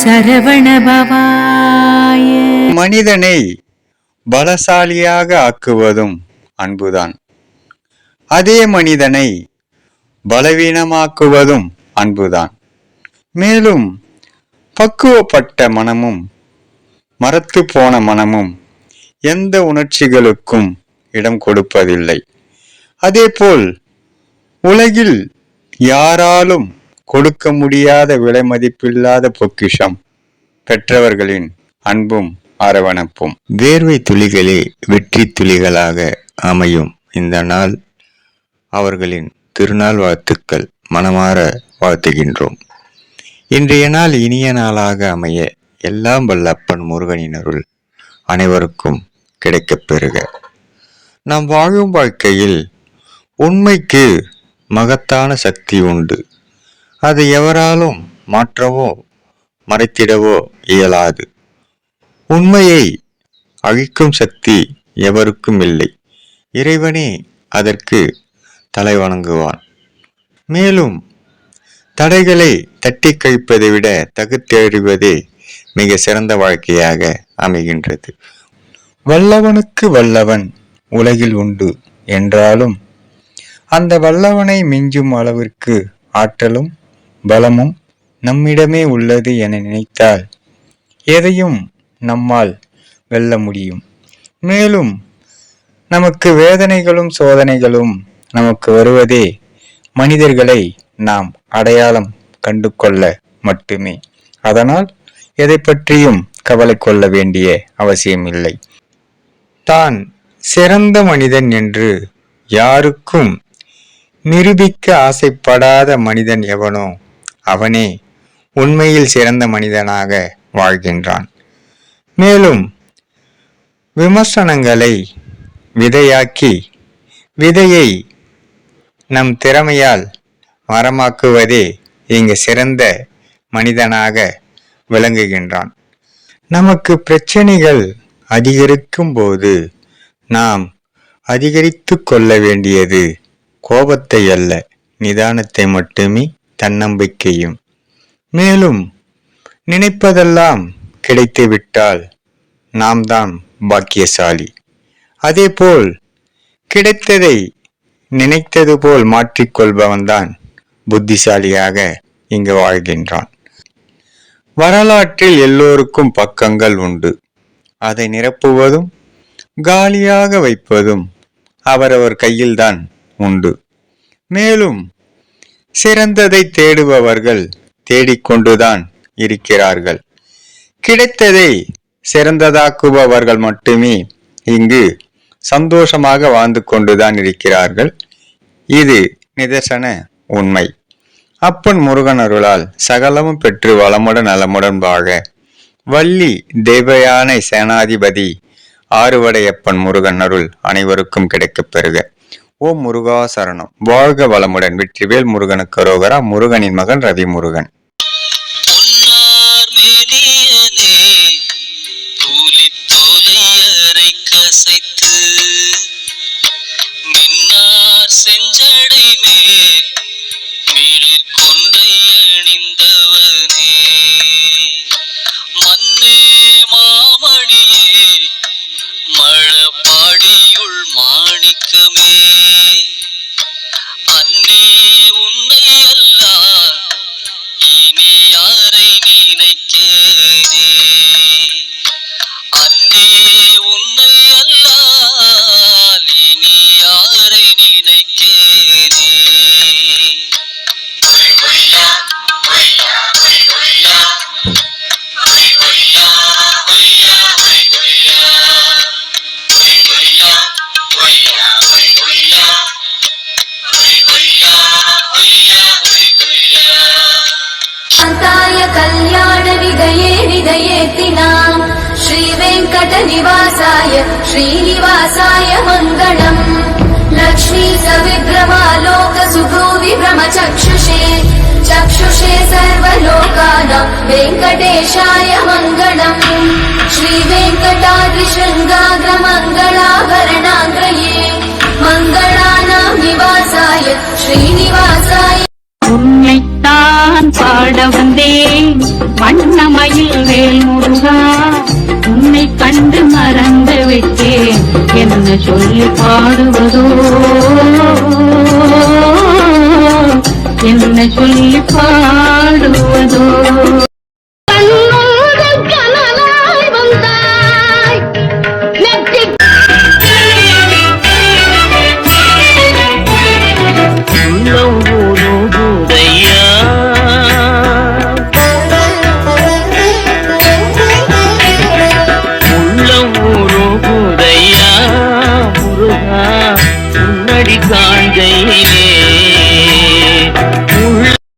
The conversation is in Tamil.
சரவணபவாய மனிதனை பலசாலியாக ஆக்குவதும் அன்புதான். அதே மனிதனை பலவீனமாக்குவதும் அன்புதான். மேலும் பக்குவப்பட்ட மனமும் மரத்து போன மனமும் எந்த உணர்ச்சிகளுக்கும் இடம் கொடுப்பதில்லை. அதேபோல் உலகில் யாராலும் கொடுக்க முடியாத விலை மதிப்பில்லாத பொக்கிஷம் பெற்றவர்களின் அன்பும் அரவணைப்பும். வேர்வை துளிகளே வெற்றி துளிகளாக அமையும். இந்த நாள் அவர்களின் திருநாள் வாழ்த்துக்கள் மனமாற வாழ்த்துகின்றோம். இன்றைய நாள் இனிய நாளாக அமைய எல்லாம் வல்லப்பன் முருகனினருள் முருகனின் அருள் அனைவருக்கும் கிடைக்கப் பெறுக. நாம் வாழும் வாழ்க்கையில் உண்மைக்கு மகத்தான சக்தி உண்டு. அது எவராலும் மாற்றவோ மறைத்திடவோ இயலாது. உண்மையை அழிக்கும் சக்தி எவருக்கும் இல்லை. இறைவனே அதற்கு தலை வணங்குவான். மேலும் தடைகளை தட்டி கழிப்பதை விட தகுத்தெறிவதே மிக சிறந்த வாழ்க்கையாக அமைகின்றது. வல்லவனுக்கு வல்லவன் உலகில் உண்டு என்றாலும் அந்த வல்லவனை மிஞ்சும் அளவிற்கு ஆற்றலும் பலமும் நம்மிடமே உள்ளது என நினைத்தால் எதையும் நம்மால் வெல்ல முடியும். மேலும் நமக்கு வேதனைகளும் சோதனைகளும் நமக்கு வருவதே மனிதர்களை நாம் அடையாளம் கண்டு கொள்ள மட்டுமே. அதனால் எதை பற்றியும் கவலை கொள்ள வேண்டிய அவசியமில்லை. தான் சிறந்த மனிதன் என்று யாருக்கும் நிரூபிக்க ஆசைப்படாத மனிதன் எவனோ அவனே உண்மையில் சிறந்த மனிதனாக வாழ்கின்றான். மேலும் விமர்சனங்களை விதையாக்கி விதையை நம் திறமையால் மரமாக்குவதே இங்கு சிறந்த மனிதனாக விளங்குகின்றான். நமக்கு பிரச்சனைகள் அதிகரிக்கும் போது நாம் அதிகரித்து கொள்ள வேண்டியது கோபத்தை அல்ல நிதானத்தை மட்டுமே தன்னம்பிக்கையும். மேலும் நினைப்பதெல்லாம் கிடைத்துவிட்டால் நாம் தான் பாக்கியசாலி. அதேபோல் கிடைத்ததை நினைத்தது போல் மாற்றிக்கொள்பவன்தான் புத்திசாலியாக இங்கு வாழ்கின்றான். வரலாற்றில் எல்லோருக்கும் பக்கங்கள் உண்டு. அதை நிரப்புவதும் காலியாக வைப்பதும் அவரவர் கையில்தான் உண்டு. மேலும் சிறந்ததை தேடுபவர்கள் தேடிக்கொண்டுதான் இருக்கிறார்கள். கிடைத்ததை சிறந்ததாக்குபவர்கள் மட்டுமே இங்கு சந்தோஷமாக வாழ்ந்து கொண்டுதான் இருக்கிறார்கள். இது நிதர்சன உண்மை. அப்பன் முருகன் அருளால் சகலமும் பெற்று வளமுடன் நலமுடன் வாழ வள்ளி தேவயானை சேனாதிபதி ஆறுவடையப்பன் முருகன் அருள் அனைவருக்கும் கிடைக்கப் பெறுக. ஓம் முருகா சரணம். வாழ்க வளமுடன் வெற்றிவேல் முருகனுக்கு ரோகரா முருகனின் மகன் ரவி முருகன் செஞ்சடை மேல் மாணிக்கமே அன்னே உன்னை அல்லால் இனி யாரை நினைக்கிறேன் श्रीवेङ्कटनिवासाय श्रीनिवासाय मङ्गणम् लक्ष्मी सविभ्रमालोकसुभो विभ्रमचक्षुषे चक्षुषे सर्वलोकानाम् वेङ्कटेशाय मङ्गणम् श्रीवेङ्कटादिशङ्ग நான் பாட வந்தேன். வண்ணமயில் வேல் முருகா உன்னை கண்டு மறந்து விட்டேன். என்ன சொல்லி பாடுவதோ? என்ன சொல்லி